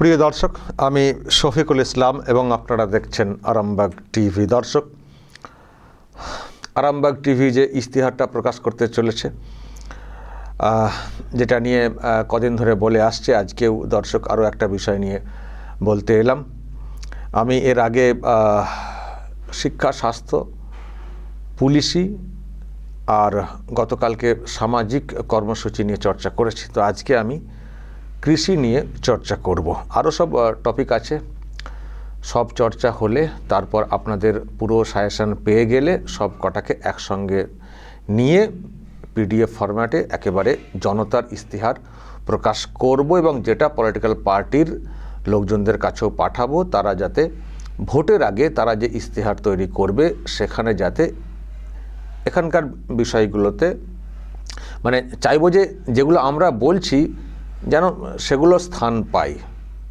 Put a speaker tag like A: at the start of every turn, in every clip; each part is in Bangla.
A: প্রিয় দর্শক, আমি শফিকুল ইসলাম এবং আপনারা দেখছেন আরামবাগ টিভি। দর্শক, আরামবাগ টিভি যে ইশতেহারটা প্রকাশ করতে চলেছে যেটা নিয়ে কদিন ধরে বলে আসছে, আজকেও দর্শক আরও একটা বিষয় নিয়ে বলতে এলাম। আমি এর আগে শিক্ষা, স্বাস্থ্য, পুলিশি আর গতকালকে সামাজিক কর্মসূচি নিয়ে চর্চা করেছি। তো আজকে আমি কৃষি নিয়ে চর্চা করব। আরও সব টপিক আছে। সব চর্চা হলে তারপর আপনাদের পুরো সাজেশান পেয়ে গেলে সব কটাকে একসঙ্গে নিয়ে পিডিএফ ফরম্যাটে একেবারে জনতার ইস্তিহার প্রকাশ করব এবং যেটা পলিটিক্যাল পার্টির লোকজনদের কাছেও পাঠাবো, তারা যাতে ভোটের আগে তারা যে ইস্তিহার তৈরি করবে, সেখানে যাতে এখানকার বিষয়গুলোতে মানে চাইব যে যেগুলো আমরা বলছি যেন সেগুলো স্থান পায়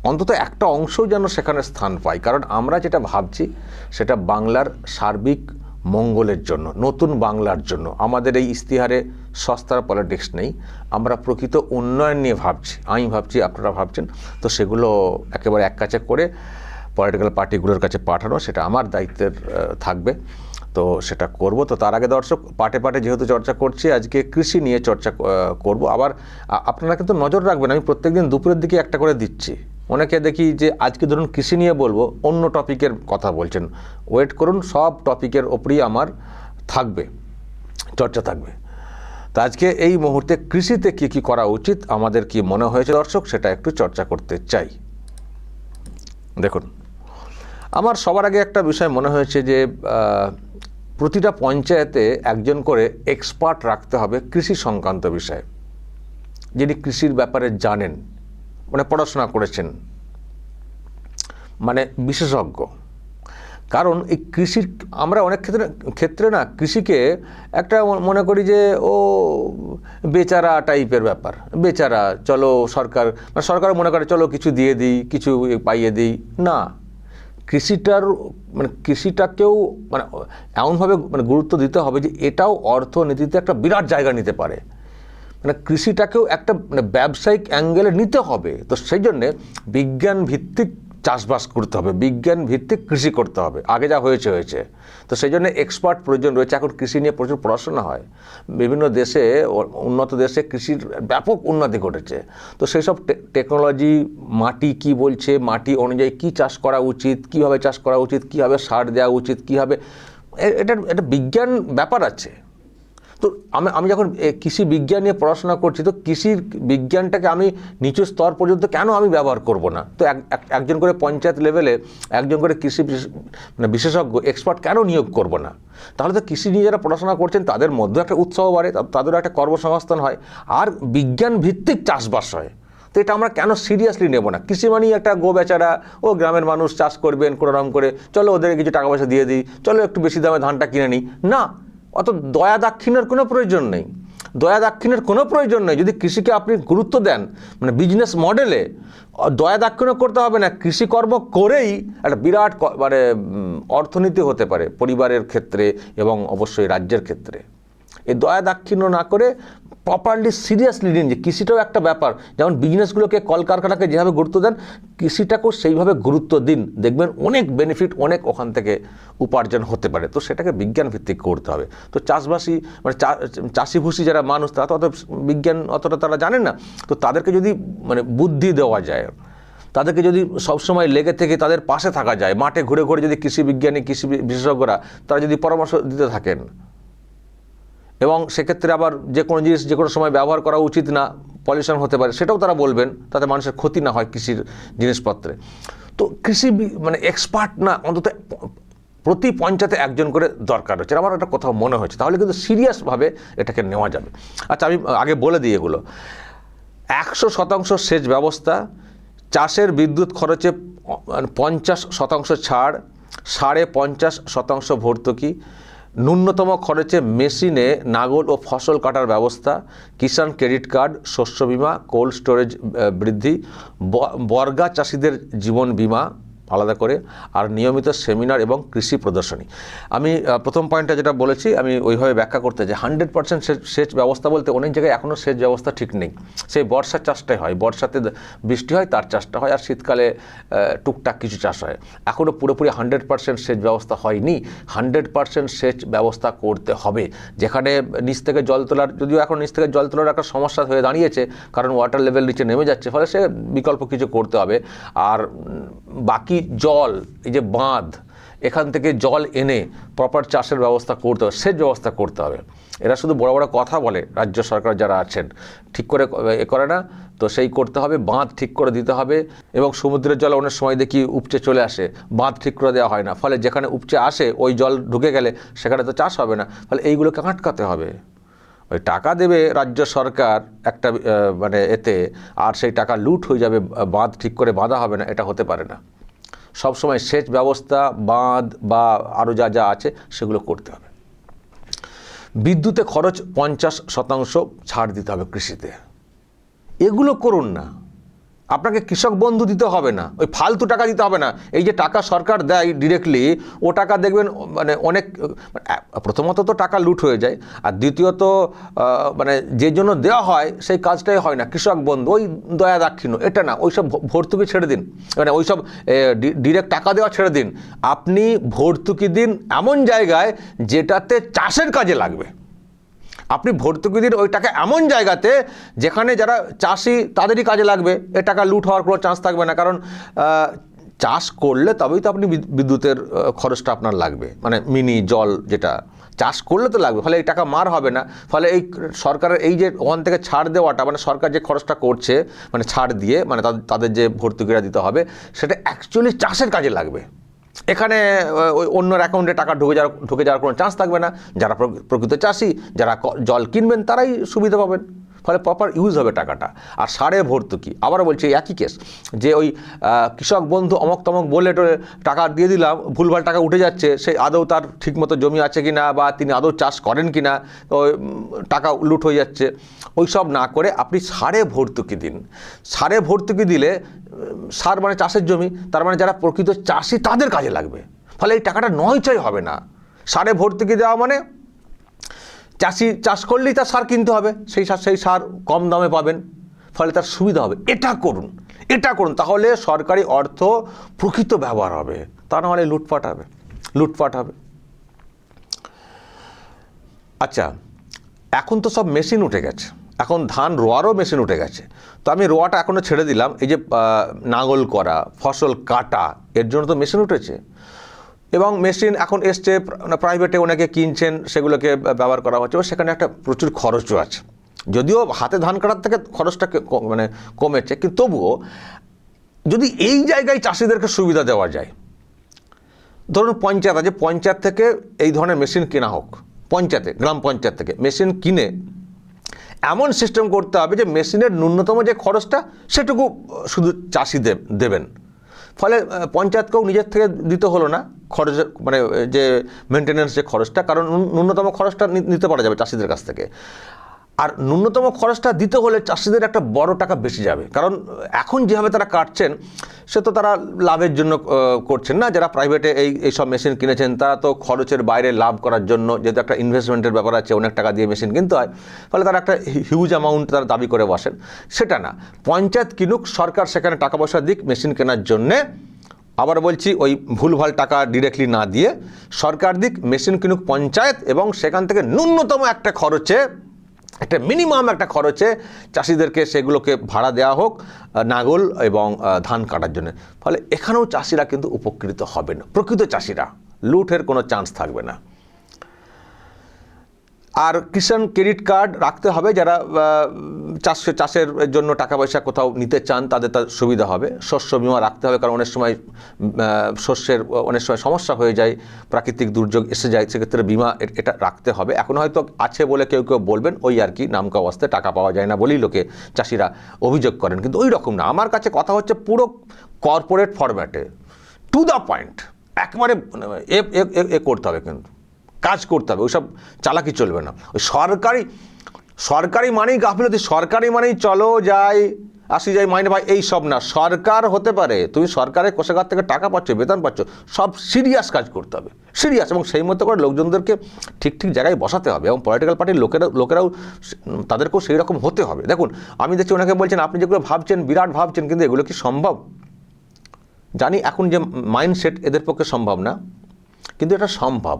A: অন্তত একটা অংশও যেন সেখানে স্থান পায় কারণ আমরা যেটা ভাবছি, সেটা বাংলার সার্বিক মঙ্গলের জন্য, নতুন বাংলার জন্য। আমাদের এই ইস্তিহারে সস্তার পলিটিক্স নেই। আমরা প্রকৃত উন্নয়ন নিয়ে ভাবছি। আমি ভাবছি, আপনারা ভাবছেন। তো সেগুলো একেবারে এক কাছে করে পলিটিক্যাল পার্টিগুলোর কাছে পাঠানো, সেটা আমার দায়িত্বের থাকবে। তো সেটা করব। তো তার আগে দর্শক, পাটে পাটে যেহেতু চর্চা করছি, আজকে কৃষি নিয়ে চর্চা করব। আবার আপনারা কিন্তু নজর রাখবেন, আমি প্রত্যেকদিন দুপুরের দিকে একটা করে দিচ্ছি। অনেকে দেখি যে আজকে ধরুন কৃষি নিয়ে বলব, অন্য টপিকের কথা বলছেন। ওয়েট করুন, সব টপিকের ওপরই আমার থাকবে, চর্চা থাকবে। তো আজকে এই মুহূর্তে কৃষিতে কি কি করা উচিত, আমাদের কি মনে হয়েছে দর্শক, সেটা একটু চর্চা করতে চাই। দেখুন, আমার সবার আগে একটা বিষয় মনে হয়েছে যে প্রতিটা পঞ্চায়েতে একজন করে এক্সপার্ট রাখতে হবে কৃষি সংক্রান্ত বিষয়ে। যিনি কৃষির ব্যাপারে জানেন মানে পড়াশোনা করেছেন মানে বিশেষজ্ঞ। কারণ এই কৃষির, আমরা অনেক ক্ষেত্রে ক্ষেত্রে না কৃষিকে একটা মনে করি যে, ও বেচারা টাইপের ব্যাপার। বেচারা, চলো সরকার মানে সরকার মনে করে, চলো কিছু দিয়ে দিই, কিছু পাইয়ে দিই। না কৃষিটার মানে কৃষিটাকেও মানে এমনভাবে মানে গুরুত্ব দিতে হবে যে এটাও অর্থনীতিতে একটা বিরাট জায়গা নিতে পারে। মানে কৃষিটাকেও একটা মানে ব্যবসায়িক অ্যাঙ্গেলে নিতে হবে। তো সেই জন্যে বিজ্ঞান ভিত্তিক চাষবাস করতে হবে, বিজ্ঞান ভিত্তিক কৃষি করতে হবে, আগে যা হয়েছে হয়েছে। তো সেই জন্য এক্সপার্ট প্রয়োজন রয়েছে, এখন কৃষি নিয়ে প্রচুর পড়াশোনা হয়। বিভিন্ন দেশে উন্নত দেশে কৃষির ব্যাপক উন্নতি ঘটেছে। তো সেই সব টেকনোলজি মাটি কি বলছে, মাটি অনুযায়ী কি চাষ করা উচিত, কীভাবে চাষ করা উচিত, কীভাবে সার দেওয়া উচিত, কীভাবে এটা একটা বিজ্ঞান ব্যাপার আছে। তো আমি আমি যখন কৃষি বিজ্ঞান নিয়ে পড়াশোনা করছি, তো কৃষির বিজ্ঞানটাকে আমি নিচু স্তর পর্যন্ত কেন আমি ব্যবহার করব না? তো এক- এক- একজন করে পঞ্চায়েত লেভেলে একজন করে কৃষি মানে বিশেষজ্ঞ এক্সপার্ট কেন নিয়োগ করব না? তাহলে তো কৃষি নিয়ে যারা পড়াশোনা করছেন, তাদের মধ্যে একটা উৎসাহ বাড়ে তাদেরও একটা কর্মসংস্থান হয়। আর বিজ্ঞান ভিত্তিক চাষবাস হয়। তো এটা আমরা কেন সিরিয়াসলি নেব না? কৃষি মানেই একটা গো বেচারা ও গ্রামের মানুষ চাষ করবেন, কোনো রকম করে, চলো ওদের কিছু টাকা পয়সা দিয়ে দিই, চলো একটু বেশি দামে ধানটা কিনে নিই। না অত দয়া দাক্ষিণের কোনো প্রয়োজন নেই। দয়া দাক্ষিণের কোনো প্রয়োজন নেই। যদি কৃষিকে আপনি গুরুত্ব দেন মানে বিজনেস মডেলে দয়া দাক্ষিণ্য করতে হবে না, কৃষিকর্ম করেই একটা বিরাট মানে অর্থনীতি হতে পারে পরিবারের ক্ষেত্রে এবং অবশ্যই রাজ্যের ক্ষেত্রে। এই দয়া দাক্ষিণ্য না করে প্রপারলি সিরিয়াসলি নিন যে কৃষিটাও একটা ব্যাপার। যেমন বিজনেসগুলোকে কলকারখানাকে যেভাবে গুরুত্ব দেন, কৃষিটাকেও সেইভাবে গুরুত্ব দিন। দেখবেন অনেক বেনিফিট অনেক ওখান থেকে উপার্জন হতে পারে। তো সেটাকে বিজ্ঞান ভিত্তিক করতে হবে। তো চাষবাসী মানে চাষিভুষি যারা মানুষ, তারা তো অত বিজ্ঞান অতটা তারা জানেন না। তো তাদেরকে যদি মানে বুদ্ধি দেওয়া যায়, তাদেরকে যদি সবসময় লেগে থেকে তাদের পাশে থাকা যায়, মাঠে ঘুরে ঘুরে যদি কৃষি বিজ্ঞানী, কৃষি বিশেষজ্ঞরা, তারা যদি পরামর্শ দিতে থাকেন এবং সেক্ষেত্রে আবার যে কোনো জিনিস, যে কোনো সময় ব্যবহার করা উচিত না, পলিউশন হতে পারে, সেটাও তারা বলবেন, তাতে মানুষের ক্ষতি না হয় কৃষির জিনিসপত্রে। তো কৃষি মানে এক্সপার্ট না, অন্তত প্রতি পঞ্চায়েতে একজন করে দরকার হচ্ছে। আমার একটা কোথাও মনে হচ্ছে তাহলে কিন্তু সিরিয়াসভাবে এটাকে নেওয়া যাবে। আচ্ছা আমি আগে বলে দিই এগুলো। একশো শতাংশ সেচ ব্যবস্থা, চাষের বিদ্যুৎ খরচে পঞ্চাশ শতাংশ ছাড়, সাড়ে পঞ্চাশ শতাংশ ভর্তুকি ন্যূনতম খরচে মেশিনে নাগল ও ফসল কাটার ব্যবস্থা, কিষাণ ক্রেডিট কার্ড, শস্য বিমা, কোল্ড স্টোরেজ বৃদ্ধি বর্গা চাষিদের জীবন বীমা আলাদা করে আর নিয়মিত সেমিনার এবং কৃষি প্রদর্শনী। আমি প্রথম পয়েন্টটা যেটা বলেছি, আমি ওইভাবে ব্যাখ্যা করতে যে হান্ড্রেড পার্সেন্ট সেচ ব্যবস্থা বলতে অনেক জায়গায় এখনও সেচ ব্যবস্থা ঠিক নেই। সেই বর্ষার চাষটাই হয়, বর্ষাতে বৃষ্টি হয়, তার চাষটা হয়, আর শীতকালে টুকটাক কিছু চাষ হয়। এখনও পুরোপুরি হান্ড্রেড পার্সেন্ট সেচ ব্যবস্থা হয়নি হান্ড্রেড পার্সেন্ট সেচ ব্যবস্থা করতে হবে। যেখানে নিচ থেকে জল তোলার, যদিও এখন নিচ থেকে জল তোলার একটা সমস্যা হয়ে দাঁড়িয়েছে, কারণ ওয়াটার লেভেল নিচে নেমে যাচ্ছে, ফলে সে বিকল্প কিছু করতে হবে। আর বাকি জল, এই যে বাঁধ, এখান থেকে জল এনে প্রপার চাষের ব্যবস্থা করতে হবে, সেচ ব্যবস্থা করতে হবে। এরা শুধু বড় বড় কথা বলে, রাজ্য সরকার যারা আছেন, ঠিক করে এ করে না, তো সেই করতে হবে, বাঁধ ঠিক করে দিতে হবে এবং সমুদ্রের জল অনেক সময় দেখি উপচে চলে আসে, বাঁধ ঠিক করে দেওয়া হয় না, ফলে যেখানে উপচে আসে, ওই জল ঢুকে গেলে সেখানে তো চাষ হবে না, ফলে এইগুলোকে আটকাতে হবে। ওই টাকা দেবে রাজ্য সরকার একটা মানে এতে, আর সেই টাকা লুট হয়ে যাবে, বাঁধ ঠিক করে বাঁধা হবে না, এটা হতে পারে না। সবসময় সেচ ব্যবস্থা, বাঁধ বা আরও যা যা আছে, সেগুলো করতে হবে। বিদ্যুতে খরচ পঞ্চাশ শতাংশ ছাড় দিতে হবে কৃষিতে। এগুলো করুন না। আপনাকে কৃষক বন্ধু দিতে হবে না, ওই ফালতু টাকা দিতে হবে না। এই যে টাকা সরকার দেয় ডিরেক্টলি ও টাকা দেখবেন মানে অনেক, প্রথমত তো টাকা লুট হয়ে যায়, আর দ্বিতীয়ত মানে যে জন্য দেওয়া হয়, সেই কাজটাই হয় না। কৃষক বন্ধু, ওই দয়া দাক্ষিণ্য, এটা না ওইসব ভর্তুকি ছেড়ে দিন। মানে ওইসব ডিরেক্ট টাকা দেওয়া ছেড়ে দিন। আপনি ভর্তুকি দিন এমন জায়গায় যেটাতে চাষের কাজে লাগবে। আপনি ভর্তুকি দিন ওই টাকা এমন জায়গাতে যেখানে যারা চাষি, তাদেরই কাজে লাগবে। এ টাকা লুট হওয়ার কোনো চান্স থাকবে না। কারণ চাষ করলে তবেই তো আপনি বিদ- বিদ্যুতের খরচটা আপনার লাগবে। মানে মিনি জল যেটা, চাষ করলে তো লাগবে। ফলে এই টাকা মার হবে না। ফলে এই সরকারের এই যে ওখান থেকে ছাড় দেওয়াটা মানে সরকার যে খরচটা করছে মানে ছাড় দিয়ে মানে তাদের যে ভর্তুকিরা দিতে হবে, সেটা অ্যাকচুয়ালি চাষের কাজে লাগবে। এখানে অন্যর অ্যাকাউন্টে টাকা ঢুকে যাওয়ার ঢুকে যাওয়ার কোনো চান্স থাকবে না। যারা প্রকৃত চাষি, যারা জল কিনবেন, তারাই সুবিধা পাবেন। ফলে প্রপার ইউজ হবে টাকাটা। আর সারে ভর্তুকি, আবারও বলছি একই কেস যে ওই কৃষক বন্ধু অমক তমক বলে টাকা দিয়ে দিলাম, ভুলভাল টাকা উঠে যাচ্ছে সেই আদৌ তার ঠিকমতো জমি আছে কি না বা তিনি আদৌ চাষ করেন কি না টাকা লুট হয়ে যাচ্ছে। ওই সব না করে আপনি সারে ভর্তুকি দিন। সারে ভর্তুকি দিলে সার মানে চাষের জমি, তার মানে যারা প্রকৃত চাষি তাদের কাজে লাগবে। ফলে এই টাকাটা নয় নয়চয় হবে না। সারে ভর্তুকি দেওয়া মানে চাষি চাষ করলেই তার সার কিনতে হবে, সেই সার সেই সার কম দামে পাবেন, ফলে তার সুবিধা হবে। এটা করুন এটা করুন, তাহলে সরকারি অর্থ প্রকৃত ব্যবহার হবে, তা না হলে লুটপাট হবে লুটপাট হবে। আচ্ছা এখন তো সব মেশিন উঠে গেছে, এখন ধান রোয়ারও মেশিন উঠে গেছে, তো আমি রোয়াটা এখনও ছেড়ে দিলাম, এই যে নাঙল করা, ফসল কাটা, এর জন্য তো মেশিন উঠেছে। এবং মেশিন এখন এসছে প্রাইভেটে অনেকে কিনছেন, সেগুলোকে ব্যবহার করা হচ্ছে। সেখানে একটা প্রচুর খরচও আছে। যদিও হাতে ধান কাটার থেকে খরচটা মানে কমেছে, কিন্তু তবুও যদি এই জায়গায় চাষিদেরকে সুবিধা দেওয়া যায়, ধরুন পঞ্চায়েত আছে, পঞ্চায়েত থেকে এই ধরনের মেশিন কেনা হোক, পঞ্চায়েতে, গ্রাম পঞ্চায়েত থেকে মেশিন কিনে এমন সিস্টেম করতে হবে যে মেশিনের ন্যূনতম যে খরচটা সেটুকু, শুধু চাষি দেব দেবেন। ফলে পঞ্চায়েতকেও নিজের থেকে দিতে হলো না খরচ মানে যে মেনটেন্যান্স যে খরচটা, কারণ ন্যূনতম খরচটা নিতে পারা যাবে চাষিদের কাছ থেকে। আর ন্যূনতম খরচটা দিতে হলে চাষিদের একটা বড় টাকা বেশি যাবে। কারণ এখন যেভাবে তারা কাটছেন, সে তো তারা লাভের জন্য করছেন না। যারা প্রাইভেটে এই, এইসব মেশিন কিনেছেন, তারা তো খরচের বাইরে লাভ করার জন্য যেহেতু একটা ইনভেস্টমেন্টের ব্যাপার আছে, অনেক টাকা দিয়ে মেশিন কিনতে হয়। ফলে তারা একটা হিউজ অ্যামাউন্ট তারা দাবি করে বসেন। সেটা না। পঞ্চায়েত কিনুক, সরকার সেখানে টাকা পয়সা দিক মেশিন কেনার জন্যে। আবার বলছি, ওই ভুলভাল টাকা ডিরেক্টলি না দিয়ে সরকার দিক মেশিন কিনুক পঞ্চায়েত এবং সেখান থেকে ন্যূনতম একটা খরচে একটা মিনিমাম একটা খরচে চাষিদেরকে সেগুলোকে ভাড়া দেওয়া হোক নাগল এবং ধান কাটার জন্য। ফলে এখানেও চাষিরা কিন্তু উপকৃত হবে না প্রকৃত চাষিরা লুটের কোনো চান্স থাকবে না। আর কিষাণ ক্রেডিট কার্ড রাখতে হবে যারা চাষ, চাষের জন্য টাকা পয়সা কোথাও নিতে চান, তাদের তার সুবিধা হবে। শস্য বিমা রাখতে হবে, কারণ অনেক সময় শস্যের অনেক সময় সমস্যা হয়ে যায়, প্রাকৃতিক দুর্যোগ এসে যায়, সেক্ষেত্রে বিমা এটা রাখতে হবে। এখন হয়তো আছে বলে কেউ কেউ বলবেন, ওই আর কি নামকা অবস্থায় টাকা পাওয়া যায় না বলেই লোকে চাষিরা অভিযোগ করেন। কিন্তু ওই রকম না। আমার কাছে কথা হচ্ছে পুরো কর্পোরেট ফরম্যাটে টু দ্য পয়েন্ট একবারে এ করতে হবে কিন্তু। কাজ করতে হবে, ওইসব চালাকি চলবে না। ওই সরকারি সরকারি মানেই গাফিলতি, সরকারি মানেই চলো যাই, আসি যাই, মাইনে ভাই, এই সব না। সরকার হতে পারে, তুমি সরকারের কোষাগার থেকে টাকা পাচ্ছ, বেতন পাচ্ছ, সব সিরিয়াস কাজ করতে হবে, সিরিয়াস। এবং সেই মতো করে লোকজনদেরকে ঠিক ঠিক জায়গায় বসাতে হবে, এবং পলিটিক্যাল পার্টির লোকেরা, লোকেরাও তাদেরকেও সেই রকম হতে হবে। দেখুন, আমি দেখছি ওনাকে বলছেন, আপনি যেগুলো ভাবছেন, বিরাট ভাবছেন, কিন্তু এগুলো কি সম্ভব? জানি এখন যে মাইন্ডসেট এদের পক্ষে সম্ভব না, কিন্তু এটা সম্ভব।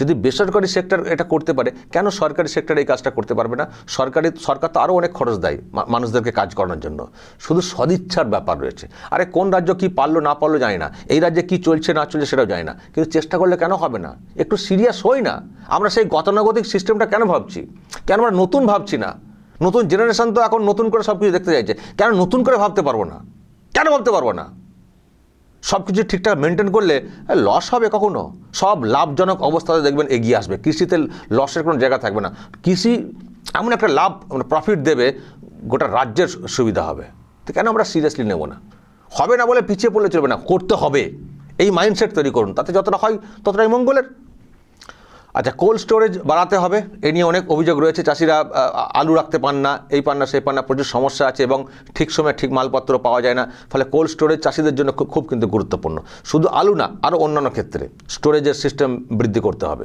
A: যদি বেসরকারি সেক্টর এটা করতে পারে, কেন সরকারি সেক্টর এই কাজটা করতে পারবে না? সরকারি, সরকার তো আরও অনেক খরচ দেয় মানুষদেরকে কাজ করানোর জন্য। শুধু সদিচ্ছার ব্যাপার রয়েছে। আরে কোন রাজ্য কি পারল না পারল জানি না। এই রাজ্যে কি চলছে না চলছে সেটাও জানি না। কিন্তু চেষ্টা করলে কেন হবে না? একটু সিরিয়াস হই না। আমরা সেই গতানুগতিক সিস্টেমটা কেন ভাবছি? কেন আমরা নতুন ভাবছি না? নতুন জেনারেশন তো এখন নতুন করে সব কিছু দেখতে চাইছে। কেন নতুন করে ভাবতে পারব না? কেন ভাবতে পারব না? সব কিছু ঠিকঠাক মেনটেন করলে লস হবে কখনো? সব লাভজনক অবস্থাতে দেখবেন এগিয়ে আসবে। কৃষিতে লসের কোনো জায়গা থাকবে না। কৃষি এমন একটা লাভ প্রফিট দেবে, গোটা রাজ্যের সুবিধা হবে। তো কেন আমরা সিরিয়াসলি নেব না? হবে না বলে পিছিয়ে পড়লে চলবে না, করতে হবে। এই মাইন্ডসেট তৈরি করুন, তাতে যতটা হয় ততটাই মঙ্গলের। আচ্ছা কোল্ড স্টোরেজ বাড়াতে হবে, এ নিয়ে অনেক অভিযোগ রয়েছে। চাষিরা আলু রাখতে পান না, এই পান না সেই পান না, প্রচুর সমস্যা আছে এবং ঠিক সময় ঠিক মালপত্র পাওয়া যায় না। ফলে কোল্ড স্টোরেজ চাষিদের জন্য খুব কিন্তু গুরুত্বপূর্ণ। শুধু আলু না আরও অন্যান্য ক্ষেত্রে স্টোরেজের সিস্টেম বৃদ্ধি করতে হবে।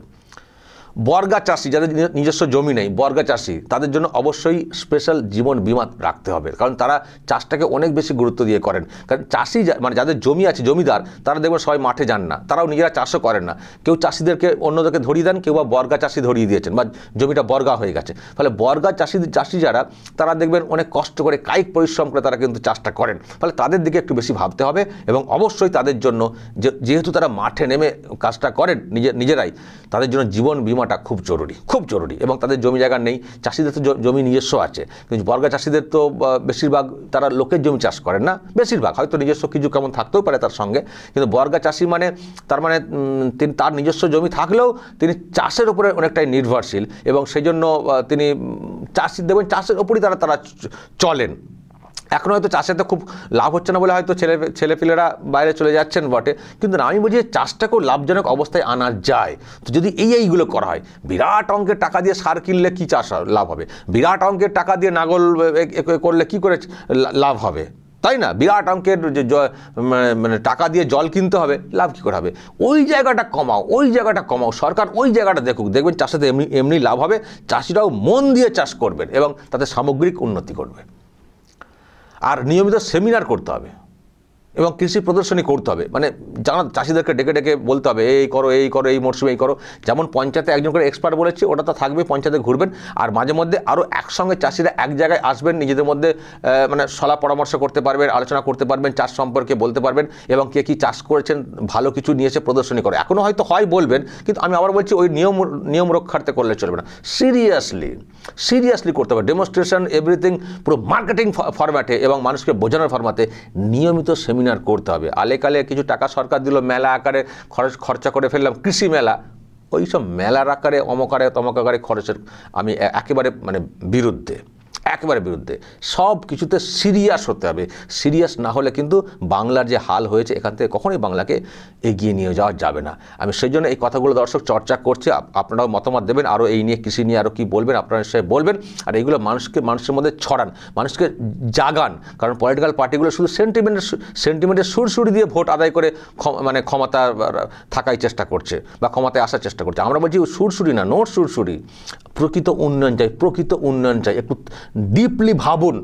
A: বর্গা চাষি, যাদের নিজ- নিজস্ব জমি নেই, বর্গা চাষি, তাদের জন্য অবশ্যই স্পেশাল জীবন বিমা রাখতে হবে। কারণ তারা চাষটাকে অনেক বেশি গুরুত্ব দিয়ে করেন। কারণ চাষি মানে যাদের জমি আছে, জমিদার, তারা দেখবেন সবাই মাঠে যান না। তারাও নিজেরা চাষও করেন না। কেউ চাষিদেরকে, অন্যদেরকে ধরিয়ে দেন, কেউ বা বর্গা চাষি ধরিয়ে দিয়েছেন বা জমিটা বর্গা হয়ে গেছে। ফলে বর্গা চাষি চাষি যারা, তারা দেখবেন অনেক কষ্ট করে, কায়িক পরিশ্রম করে তারা কিন্তু চাষটা করেন। ফলে তাদের দিকে একটু বেশি ভাবতে হবে এবং অবশ্যই তাদের জন্য যেহেতু তারা মাঠে নেমে কাজটা করেন নিজে, নিজেরাই, তাদের জন্য জীবন বিমাটা খুব জরুরি খুব জরুরি এবং তাদের জমি জায়গা নেই, চাষিদের তো জমি নিজস্ব আছে, কিন্তু বর্গা চাষিদের তো বেশিরভাগ তারা লোকের জমি চাষ করেন না, বেশিরভাগ, হয়তো নিজস্ব কিছু কেমন থাকতেও পারে তার সঙ্গে, কিন্তু বর্গা চাষি মানে তার মানে তিনি তার নিজস্ব জমি থাকলেও তিনি চাষের উপরে অনেকটাই নির্ভরশীল এবং সেই জন্য তিনি চাষি দেবেন চাষের উপরই তারা তারা চলেন। এখন হয়তো চাষেতে খুব লাভ হচ্ছে না বলে হয়তো ছেলে ছেলেপিলেরা বাইরে চলে যাচ্ছেন বটে। কিন্তু আমি বলছি যে চাষটাকেও লাভজনক অবস্থায় আনা যায়। তো যদি এই এইগুলো করা হয়, বিরাট অঙ্কের টাকা দিয়ে সার কিনলে কী চাষ লাভ হবে? বিরাট অঙ্কের টাকা দিয়ে নাগল করলে কি করে লাভ হবে? তাই না? বিরাট অঙ্কের যে মানে- মানে টাকা দিয়ে জল কিনতে হবে, লাভ কী করে হবে? ওই জায়গাটা কমাও, ওই জায়গাটা কমাও, সরকার ওই জায়গাটা দেখুক, দেখবেন চাষেতে এমনি এমনি লাভ হবে, চাষিরাও মন দিয়ে চাষ করবেন এবং তাতে সামগ্রিক উন্নতি করবে আর নিয়মিত সেমিনার করতে হবে এবং কৃষি প্রদর্শনী করতে হবে। মানে জানা চাষিদেরকে ডেকে ডেকে বলতে হবে, এই করো এই করো, এই মরশুমে এই করো। যেমন পঞ্চায়েতে একজন করে এক্সপার্ট বলেছে, ওটা তো থাকবে, পঞ্চায়েতে ঘুরবেন। আর মাঝে মধ্যে আরও একসঙ্গে চাষিরা এক জায়গায় আসবেন, নিজেদের মধ্যে মানে সলা পরামর্শ করতে পারবেন, আলোচনা করতে পারবেন, চাষ সম্পর্কে বলতে পারবেন এবং কে কী চাষ করেছেন, ভালো কিছু নিয়ে এসে প্রদর্শনী করে। এখনও হয়তো হয় বলবেন, কিন্তু আমি আবার বলছি, ওই নিয়ম নিয়ম রক্ষার্থে করলে চলবে না। সিরিয়াসলি সিরিয়াসলি করতে হবে। ডেমনস্ট্রেশন এভরিথিং পুরো মার্কেটিং ফরম্যাটে এবং মানুষকে বোঝানোর ফরম্যাটে নিয়মিত সেমিনার করতে হবে। আলেকালে কিছু টাকা সরকার দিল, মেলা আকারে খরচ, খরচা করে ফেললাম, কৃষি মেলা। ওই সব মেলার আকারে অমকারে তমকাকারে খরচের আমি একেবারে মানে বিরুদ্ধে। একেবারে বিরুদ্ধে। সব কিছুতে সিরিয়াস হতে হবে। সিরিয়াস না হলে কিন্তু বাংলার যে হাল হয়েছে, এখান থেকে কখনোই বাংলাকে এগিয়ে নিয়ে যাওয়া যাবে না। আমি সেই জন্য এই কথাগুলো দর্শক চর্চা করছি। আপনারাও মতামত দেবেন, আরও এই নিয়ে কৃষি নিয়ে আরও কী বলবেন, আপনারা নিশ্চয়ই বলবেন। আর এইগুলো মানুষকে, মানুষের মধ্যে ছড়ান, মানুষকে জাগান। কারণ পলিটিক্যাল পার্টিগুলো শুধু সেন্টিমেন্টের সেন্টিমেন্টের সুরসুরি দিয়ে ভোট আদায় করে মানে ক্ষমতা থাকাই চেষ্টা করছে বা ক্ষমতায় আসার চেষ্টা করছে। আমরা বলছি সুরসুরি না, নোট সুরসুরি প্রকৃত উন্নয়ন চাই, প্রকৃত উন্নয়ন চাই। একটু ডিপলি ভাবুন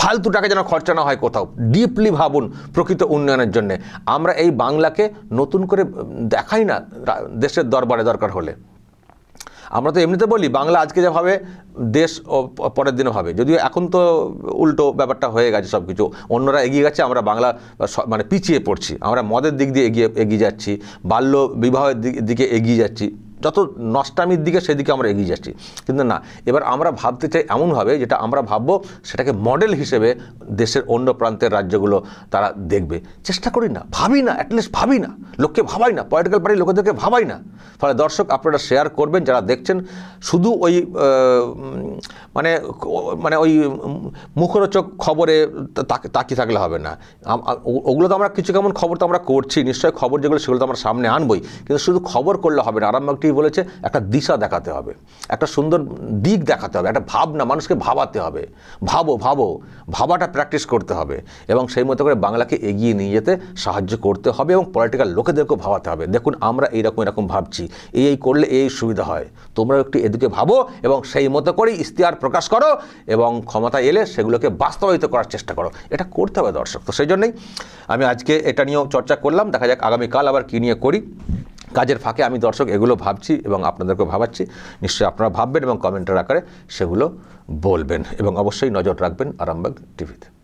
A: ফালতু টাকা যেন খরচা না হয় কোথাও। ডিপলি ভাবুন প্রকৃত উন্নয়নের জন্য। আমরা এই বাংলাকে নতুন করে দেখাই না দেশের দরবারে দরকার হলে। আমরা তো এমনিতে বলি, বাংলা আজকে যেভাবে দেশ ও পরের দিনে ভাবে। যদিও এখন তো উল্টো ব্যাপারটা হয়ে গেছে সব কিছু অন্যরা এগিয়ে গেছে, আমরা বাংলা মানে পিছিয়ে পড়ছি। আমরা মদের দিক দিয়ে এগিয়ে এগিয়ে যাচ্ছি। বাল্য বিবাহের দিকে এগিয়ে যাচ্ছি। যত নষ্টামির দিকে সেদিকে আমরা এগিয়ে যাচ্ছি। কিন্তু না, এবার আমরা ভাবতে চাই এমনভাবে যেটা আমরা ভাববো, সেটাকে মডেল হিসেবে দেশের অন্য প্রান্তের রাজ্যগুলো তারা দেখবে। চেষ্টা করি না, ভাবি না অ্যাটলিস্ট ভাবি না। লোককে ভাবাই না পলিটিক্যাল পার্টির লোকেদেরকে ভাবাই না। ফলে দর্শক আপনারা শেয়ার করবেন, যারা দেখছেন, শুধু ওই মানে মানে ওই মুখরোচক খবরে তাক- তাকিয়ে থাকলে হবে না। ওগুলো তো আমরা কিছু কেমন খবর তো আমরা করছি, নিশ্চয়ই খবর যেগুলো সেগুলো তো আমরা সামনে আনবই, কিন্তু শুধু খবর করলে হবে না। আরাম একটি বলেছে, একটা দিশা দেখাতে হবে, একটা সুন্দর দিক দেখাতে হবে, একটা ভাবনা, মানুষকে ভাবাতে হবে। ভাবো ভাবো, ভাবাটা প্র্যাকটিস করতে হবে এবং সেই মতো করে বাংলাকে এগিয়ে নিয়ে যেতে সাহায্য করতে হবে এবং পলিটিক্যাল লোকেদেরকেও ভাবাতে হবে। দেখুন, আমরা এইরকম, এরকম ভাবছি। এই এই করলে এই সুবিধা হয়। তোমরাও একটু এদিকে ভাবো এবং সেই মতো করেই ইশতেহার প্রকাশ করো এবং ক্ষমতা এলে সেগুলোকে বাস্তবায়িত করার চেষ্টা করো। এটা করতে হবে দর্শক। তো সেই জন্যই আমি আজকে এটা নিয়েও চর্চা করলাম। দেখা যাক আগামীকাল আবার কী নিয়ে করি। কাজের ফাঁকে আমি দর্শক এগুলো ভাবছি এবং আপনাদেরকে ভাবাচ্ছি। নিশ্চয়ই আপনারা ভাববেন এবং কমেন্টের আকারে সেগুলো বলবেন এবং অবশ্যই নজর রাখবেন আরামবাগ টিভিতে।